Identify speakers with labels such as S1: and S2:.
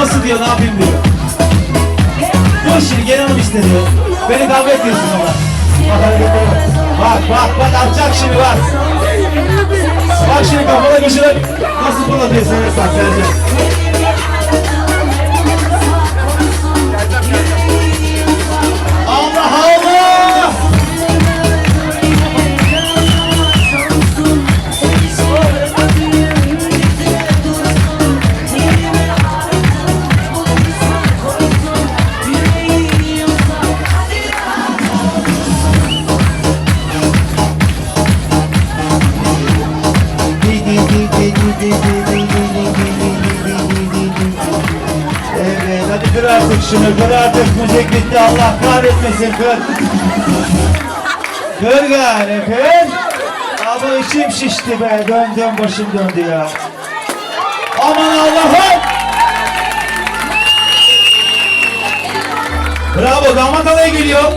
S1: Nasıl diyor ne yapayım diyor. Dur şimdi gel hanım istedi. Beni kavga ediyorsun ona. Bak bak. Bak atacak şimdi bak. Bak şimdi kafana göçerek nasıl fırlatıyor seni bak Sercan. Kır artık şunu kır müzik bitti Allah kahretmesin kır. Kır gari kır. Ama içim şişti be döndüm başım döndü ya. Aman Allah'ım. Bravo damat adayı geliyor.